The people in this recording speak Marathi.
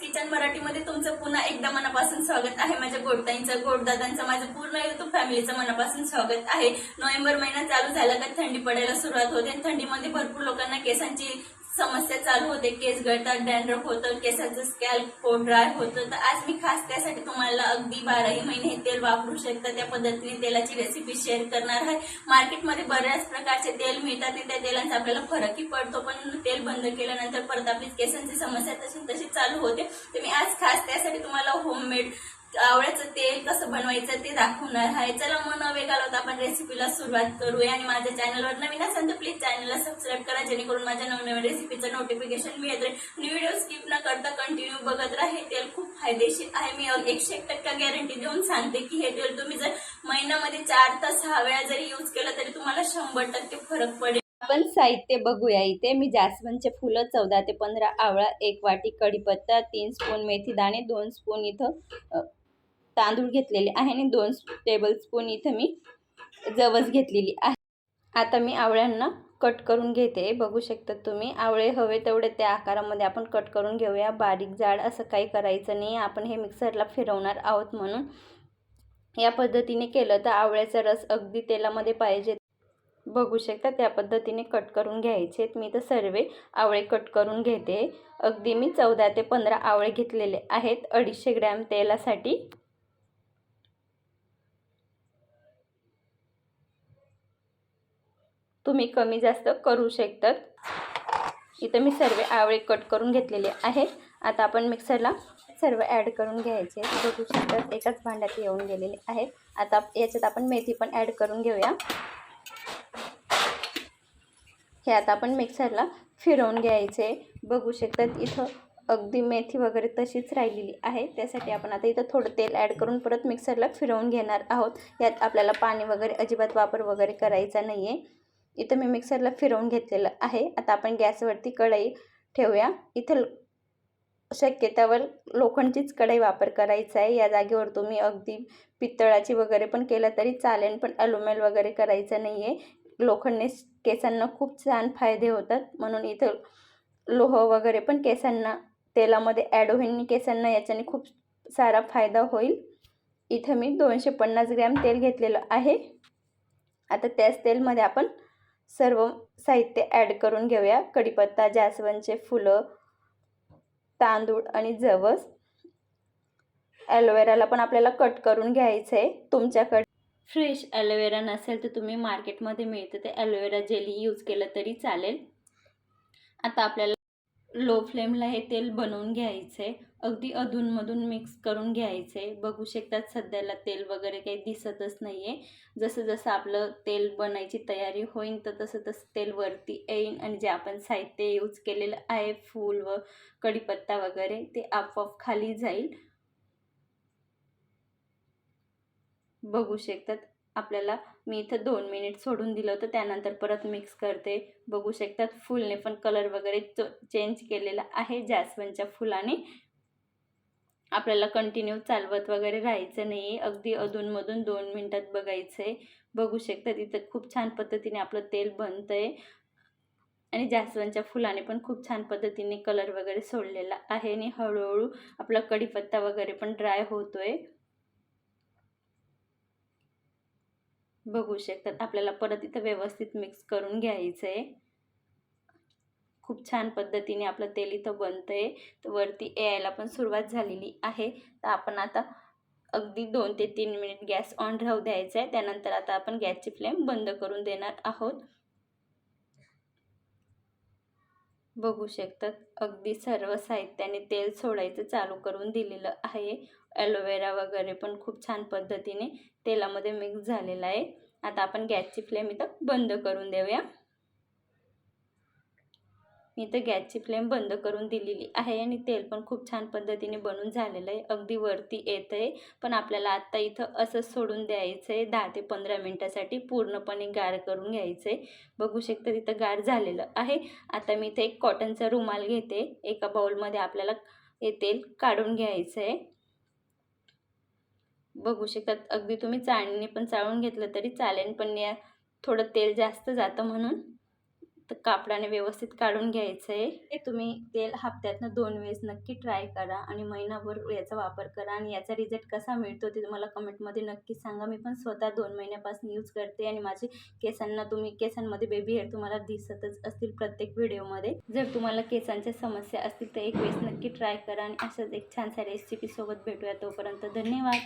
किचन मराठीमध्ये तुमचं पुन्हा एकदा मनापासून स्वागत आहे. माझ्या गोडताईंचं गोडदादांचं माझं पूर्ण युट्यूब फॅमिलीचं मनापासून स्वागत आहे. नोव्हेंबर महिना चालू झाला तर थंडी पडायला सुरुवात होते. थंडीमध्ये भरपूर लोकांना केसांची समस्या चालू होते केस गळतात डॅन्ड्रफ होतं केसाचं स्कॅल्प ड्राय होतं. तर आज मी खास त्यासाठी तुम्हाला अगदी बाराही महिने हे तेल वापरू शकता. त्या पद्धतीने तेलाची रेसिपी शेअर करणार आहे. मार्केटमध्ये बऱ्याच प्रकारचे तेल मिळतात. आणि त्या तेलांचा आपल्याला फरकही पडतो. पण तेल बंद केल्यानंतर परत आपली केसांची समस्या तशी तशी चालू होते. तर मी आज खास त्यासाठी तुम्हाला होममेड आवळ्याचं तेल कसं बनवायचं ते दाखवणार आहे. चला मग न वेळ आपण रेसिपीला सुरुवात करूया. आणि माझ्या चॅनलवर नवीन असेल तर प्लीज चॅनलला सबस्क्राईब करा जेणेकरून माझ्या नवनवीन रेसिपीचं नोटिफिकेशन मिळत राहील आणि व्हिडिओ स्किप न करता कंटिन्यू बघत राहा. हे तेल खूप फायदेशीर आहे. मी एकशे एक टक्का गॅरंटी देऊन सांगते की हे तेल तुम्ही जर महिन्यामध्ये चार तास सहा वेळा जरी यूज केलं तरी तुम्हाला शंभर टक्के फरक पडेल. आपण साहित्य बघूया इथे. मी जास्वंदचे फुलं चौदा ते पंधरा आवळा एक वाटी कढीपत्ता तीन स्पून मेथी दाणे दोन स्पून इथं तांदूळ घेतलेले आहे आणि दोन टेबल स्पून इथं मी जवस घेतलेली आहे. आता मी आवळ्यांना कट करून घेते. बघू शकता तुम्ही आवळे हवे तेवढे त्या आकारामध्ये आपण कट करून घेऊया. बारीक जाड असं काही करायचं नाही. आपण हे मिक्सरला फिरवणार आहोत म्हणून. या पद्धतीने केलं तर आवळ्याचा रस अगदी तेलामध्ये पाहिजे. बघू शकता त्या पद्धतीने कट करून घ्यायचे. मी तर सर्व आवळे कट करून घेते. अगदी मी चौदा ते पंधरा आवळे घेतलेले आहेत. अडीचशे ग्रॅम तेलासाठी. तुम्ही कमी जास्त करू शकतात. इथं मी सर्व आवळे कट करून घेतलेले आहेत आता आपण मिक्सरला सर्व ॲड करून घ्यायचे. बघू शकतात एकाच भांड्यात येऊन गेलेले आहेत आता याच्यात आपण मेथी पण ॲड करून घेऊया. हे आता आपण मिक्सरला फिरवून घ्यायचे. बघू शकतात इथं अगदी मेथी वगैरे तशीच राहिलेली आहे. त्यासाठी आपण आता इथं थोडं तेल ॲड करून परत मिक्सरला फिरवून घेणार आहोत. यात आपल्याला पाणी वगैरे अजिबात वापर वगैरे करायचा नाही आहे इथं मी मिक्सरला फिरवून घेतलेलं आहे. आता आपण गॅसवरती कढई ठेवूया. इथं शक्यतावर लोखंडचीच कढई वापर करायचा आहे. या जागेवर तुम्ही अगदी पितळाची वगैरे पण केलं तरी चालेल पण ॲल्युमेल वगैरे करायचं नाही आहे लोखंडने केसांना खूप छान फायदे होतात. म्हणून इथं लोह वगैरे पण केसांना तेलामध्ये ॲड होईल केसांना याच्याने खूप सारा फायदा होईल. इथं मी दोनशे पन्नास ग्रॅम तेल घेतलेलं आहे. आता त्याच तेलमध्ये आपण सर्व साहित्य ॲड करून घेऊया. कढीपत्ता जास्वंदचे फुलं तांदूळ आणि जवस. ॲलोवेराला पण आपल्याला कट करून घ्यायचं आहे तुमच्याकडे फ्रेश ॲलोवेरा नसेल तर तुम्ही मार्केटमध्ये मिळतं ते ॲलोवेरा जेली यूज केलं तरी चालेल. आता आपल्याला लो फ्लेमला हे तेल बनवून घ्यायचे. अगदी अधूनमधून मिक्स करून घ्यायचे. बघू शकतात सध्याला तेल वगैरे काही दिसतच नाही आहे जसं जसं आपलं तेल बनायची तयारी होईल तर तसं तसं तेल वरती येईन. आणि जे आपण साहित्य यूज केलेलं आहे फूल व कढीपत्ता वगैरे ते आपोआप खाली जाईल. बघू शकतात. आपल्याला मी इथं दोन मिनिट सोडून दिलं होतं. त्यानंतर परत मिक्स करते. बघू शकतात फुलने पण कलर वगैरे चेंज केलेला आहे जास्वंदच्या फुलाने. आपल्याला कंटिन्यू चालवत वगैरे राहायचं नाही आहे अगदी अधूनमधून दोन मिनटात बघायचं आहे बघू शकतात इथं खूप छान पद्धतीने आपलं तेल बनतं आहे आणि जास्वंदच्या फुलाने पण खूप छान पद्धतीने कलर वगैरे सोडलेला आहे. आणि हळूहळू आपला कढीपत्ता वगैरे पण ड्राय होतो आहे बघू शकतात. आपल्याला परत इथं व्यवस्थित मिक्स करून घ्यायचं आहे खूप छान पद्धतीने आपलं तेल इथं बनतं आहे तर वरती यायला पण सुरुवात झालेली आहे. तर आपण आता अगदी दोन ते तीन मिनिट गॅस ऑन राहू द्यायचा आहे त्यानंतर आता आपण गॅसची फ्लेम बंद करून देणार आहोत. बघू शकतात. अगदी सर्व साहित्याने तेल सोडायचं चालू करून दिलेलं आहे. ॲलोवेरा वगैरे पण खूप छान पद्धतीने तेलामध्ये मिक्स झालेला आहे. आता आपण गॅसची फ्लेम इथं बंद करून देऊया. मी इथं गॅसची फ्लेम बंद करून दिलेली आहे आणि तेल पण खूप छान पद्धतीने बनून झालेलं आहे. अगदी वरती येतं आहे पण आपल्याला आत्ता इथं असं सोडून द्यायचं आहे दहा ते पंधरा मिनटासाठी पूर्णपणे गार करून घ्यायचं आहे बघू शकता तिथं गार झालेलं आहे. आता मी इथे एक कॉटनचा रुमाल घेते. एका बाउलमध्ये आपल्याला हे तेल काढून घ्यायचं आहे बघू शकतात अगदी तुम्ही चाळणीने पण चाळून घेतलं तरी चालेल पण या थोडं तेल जास्त जातं म्हणून. तर कापडाने व्यवस्थित काढून घ्यायचं आहे हे तुम्ही तेल हप्त्यातनं दोन वेळेस नक्की ट्राय करा आणि महिनाभर याचा वापर करा आणि याचा रिझल्ट कसा मिळतो ते मला कमेंटमध्ये नक्की सांगा. मी पण स्वतः दोन महिन्यापासून यूज करते आणि माझे केसांना तुम्ही केसांमध्ये बेबी हेअर तुम्हाला दिसतच असतील प्रत्येक व्हिडिओमध्ये जर तुम्हाला केसांच्या समस्या असतील तर एक वेळेस नक्की ट्राय करा आणि अशाच एक छानशा रेसिपीसोबत भेटूया तोपर्यंत. धन्यवाद!